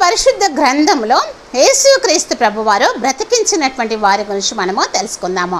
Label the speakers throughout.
Speaker 1: పరిశుద్ధ గ్రంథంలో యేసుక్రీస్తు ప్రభువారు బ్రతికించినటువంటి వారి గురించి మనము తెలుసుకుందాము.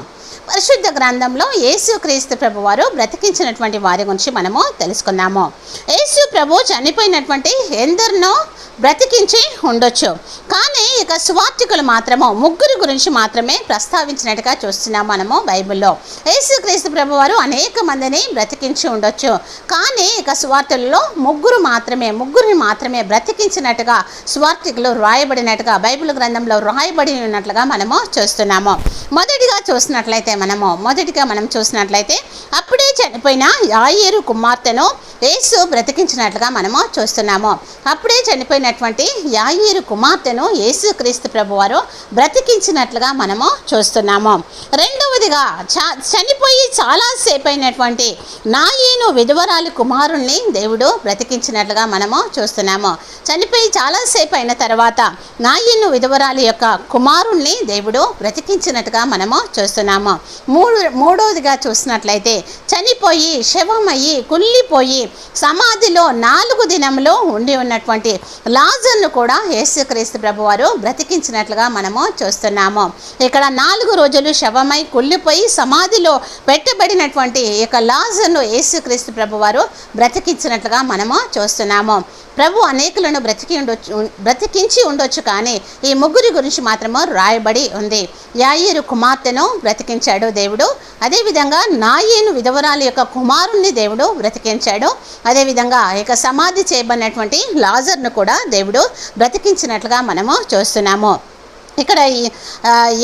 Speaker 1: పరిశుద్ధ గ్రంథంలో యేసుక్రీస్తు ప్రభువారు బ్రతికించినటువంటి వారి గురించి మనము తెలుసుకుందాము. యేసు ప్రభు చనిపోయినటువంటి ఎందరినో బ్రతికించి ఉండొచ్చు. కానీ ఇక సువార్థికులు మాత్రము ముగ్గురు గురించి మాత్రమే ప్రస్తావించినట్టుగా చూస్తున్నాం మనము బైబిల్లో. యేసుక్రీస్తు ప్రభువారు అనేక మందిని బ్రతికించి ఉండొచ్చు. కానీ ఇక సువార్తలలో ముగ్గురు మాత్రమే ముగ్గురిని మాత్రమే బ్రతికించినట్టుగా సువార్థికులు రాయబడినట్టుగా బైబిల్ గ్రంథంలో రాయబడి ఉన్నట్లుగా మనము చూస్తున్నాము. మొదటిగా చూసినట్లయితే మనము మొదటిగా మనం చూసినట్లయితే అప్పుడే చనిపోయిన యాయేరు కుమార్తెను యేసు బ్రతికించినట్లుగా మనము చూస్తున్నాము. అప్పుడే చనిపోయినటువంటి యాయేరు కుమార్తెను యేసు క్రీస్తు ప్రభువారు బ్రతికించినట్లుగా మనము చూస్తున్నాము. రెండవదిగా చ చనిపోయి చాలాసేపు అయినటువంటి నాయీను విధవరాలి కుమారుణ్ణి దేవుడు బ్రతికించినట్లుగా మనము చూస్తున్నాము. చనిపోయి చాలాసేపు అయిన తర్వాత నాయీను విధవరాలి యొక్క కుమారుణ్ణి దేవుడు బ్రతికించినట్టుగా మనము చూస్తున్నాము. మూడు మూడవదిగా చూసినట్లయితే చనిపోయి శవమయ్యి కుళ్ళిపోయి సమాధిలో నాలుగు దినములు ఉండి ఉన్నటువంటి లాజర్ను కూడా యేసుక్రీస్తు ప్రభువారు బ్రతికించినట్లుగా మనము చూస్తున్నాము. ఇక్కడ నాలుగు రోజులు శవమై కుళ్ళిపోయి సమాధిలో పెట్టబడినటువంటి యొక్క లాజర్ను యేసుక్రీస్తు ప్రభువారు బ్రతికించినట్లుగా మనము చూస్తున్నాము. ప్రభు అనేకులను బ్రతికి ఉండొచ్చు బ్రతికించి ఉండొచ్చు కానీ ఈ ముగ్గురి గురించి మాత్రము రాయబడి ఉంది. యాయిరు కుమార్తెను బ్రతికించాడు దేవుడు. అదేవిధంగా నాయేను విధవరాలి యొక్క కుమారుణ్ణి దేవుడు బ్రతికించాడు. అదేవిధంగా యొక్క సమాధి చేయబడినటువంటి లాజర్ను కూడా దేవుడు బ్రతికించినట్లుగా మనము చూస్తున్నాము. ఇక్కడ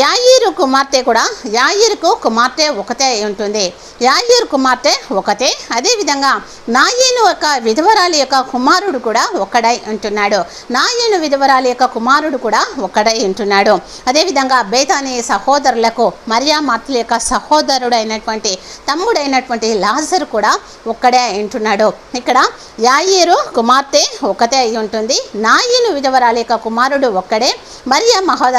Speaker 1: యాయిరు కుమార్తె కూడా యాయిరుకు కుమార్తె ఒకటే అయి ఉంటుంది. యాయిరు కుమార్తె ఒకటే అదేవిధంగా నాయను యొక్క విధవరాలి యొక్క కుమారుడు కూడా ఒకడై ఉంటున్నాడు. నాయను విధవరాలి యొక్క కుమారుడు కూడా ఒకడై ఉంటున్నాడు. అదేవిధంగా బేతాని సహోదరులకు మరియా మార్తల యొక్క సహోదరుడు అయినటువంటి తమ్ముడైనటువంటి లాజరు కూడా ఒక్కడే ఉంటున్నాడు. ఇక్కడ యాయిరు కుమార్తె ఒకతే అయి ఉంటుంది. నాయను విధవరాలి యొక్క కుమారుడు ఒక్కడే. మరియా మహోద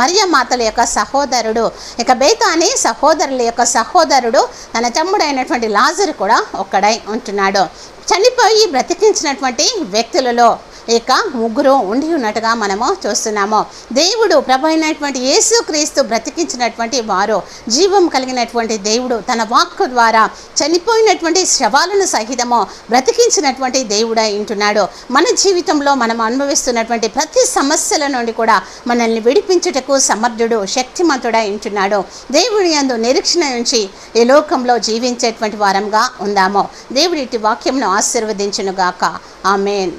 Speaker 1: మరియ మాతల యొక్క సహోదరుడు ఇక బేతాని సహోదరుల యొక్క సహోదరుడు తన తమ్ముడైనటువంటి లాజరు కూడా ఒక్కడై ఉంటున్నాడు. చనిపోయి బ్రతికించినటువంటి వ్యక్తులలో ఇక ముగ్గురు ఉండి ఉన్నట్టుగా మనము చూస్తున్నాము. దేవుడు ప్రభు అయినటువంటి యేసుక్రీస్తు బ్రతికించినటువంటి వారు జీవం కలిగినటువంటి దేవుడు తన వాక్కు ద్వారా చనిపోయినటువంటి శవాలను సహితము బ్రతికించినటువంటి దేవుడై ఉంటున్నాడు. మన జీవితంలో మనం అనుభవిస్తున్నటువంటి ప్రతి సమస్యల నుండి కూడా మనల్ని విడిపించుటకు సమర్థుడు శక్తిమంతుడై ఉంటున్నాడు. దేవుడి యందు నిరీక్షణ నుంచి ఈ లోకంలో జీవించేటువంటి వారంగా ఉందాము. దేవుడి వాక్యంను ఆశీర్వదించునుగాక. ఆమెన్.